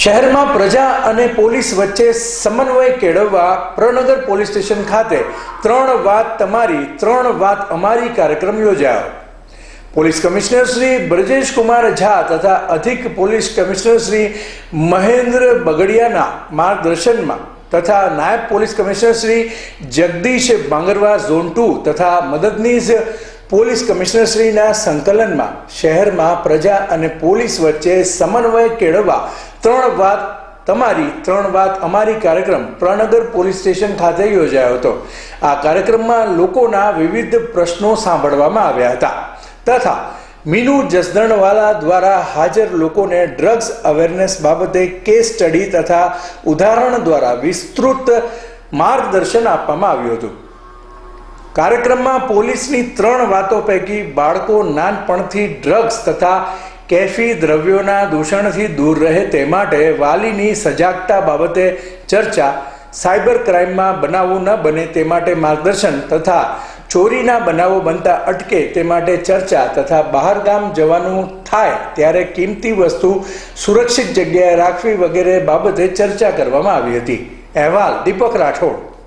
શહેરમાં પ્રજા અને પોલીસ વચ્ચે સમન્વય કેળવવા પ્રનગર પોલીસ સ્ટેશન ખાતે ત્રણ વાત તમારી, ત્રણ વાત અમારી કાર્યક્રમ યોજાયો. પોલીસ કમિશનર શ્રી બ્રજેશ કુમાર ઝા તથા અધિક પોલીસ કમિશનર શ્રી મહેન્દ્ર બગડિયાના માર્ગદર્શનમાં તથા નાયબ police commissioner Shri Jagdish Bangarwa zone two તથા મદદનીશ પોલીસ કમિશનરશ્રીના સંકલનમાં શહેરમાં પ્રજા અને પોલીસ વચ્ચે સમન્વય કેળવવા ત્રણ વાત, તમારી ત્રણ વાત, અમારી કાર્યક્રમ પ્રનગર પોલીસ સ્ટેશન ખાતે યોજાયો હતો. આ કાર્યક્રમમાં લોકોના વિવિધ પ્રશ્નો સાંભળવામાં આવ્યા હતા. તથા મીનુ જસદણવાલા દ્વારા હાજર લોકોને ડ્રગ્સ અવેરનેસ બાબતે કેસ સ્ટડી તથા ઉદાહરણ દ્વારા વિસ્તૃત માર્ગદર્શન આપવામાં આવ્યું હતું. કાર્યક્રમમાં પોલીસની ત્રણ વાતો પૈકી બાળકો નાનપણથી ડ્રગ્સ તથા કેફી દ્રવ્યોના દૂષણથી દૂર રહે તે માટે વાલીની સજાગતા બાબતે ચર્ચા સાયબર ક્રાઇમમાં બનાવો ન બને તે માટે માર્ગદર્શન તથા ચોરીના બનાવો બનતા અટકે તે માટે ચર્ચા તથા બહારગામ જવાનું થાય ત્યારે કિંમતી વસ્તુ સુરક્ષિત જગ્યાએ રાખવી વગેરે બાબતે ચર્ચા કરવામાં આવી હતી. અહેવાલ દીપક રાઠોડ.